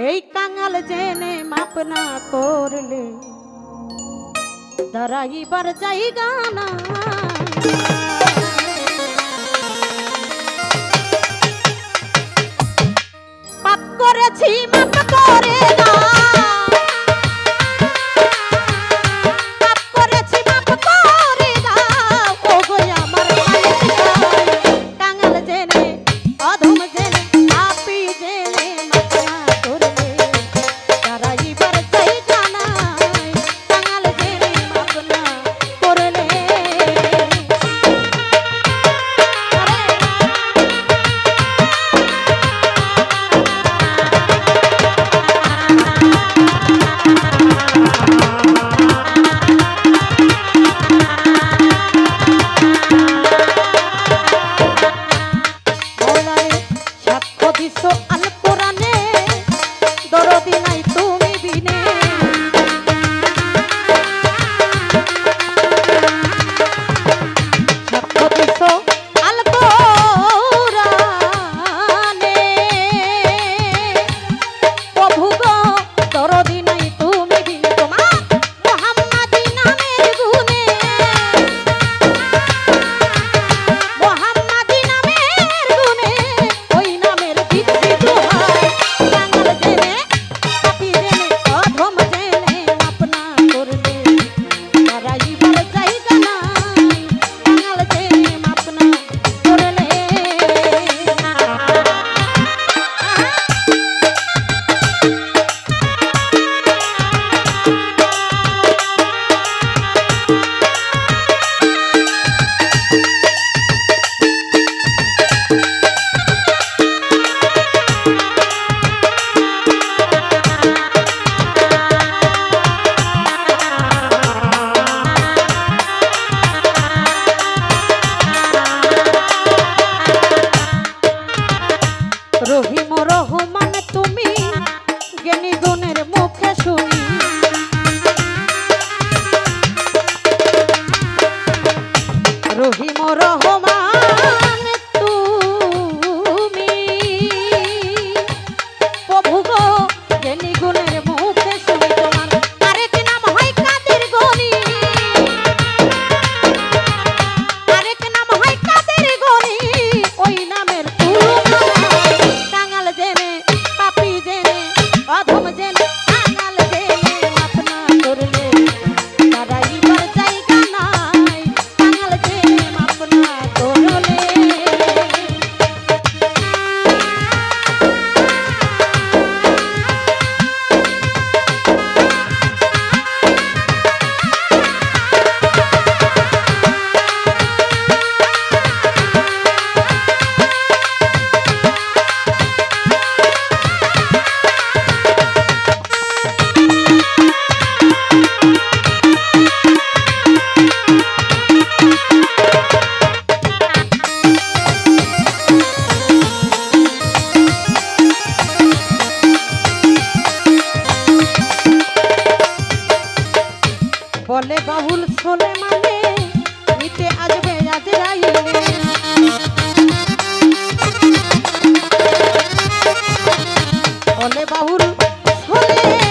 এই কাঙাল জেনে মাপ না করলে দাঁড়াইবার জায়গা না রহিম রহমান তুমি জ্ঞানী তোমার ঠাকুর শোনে।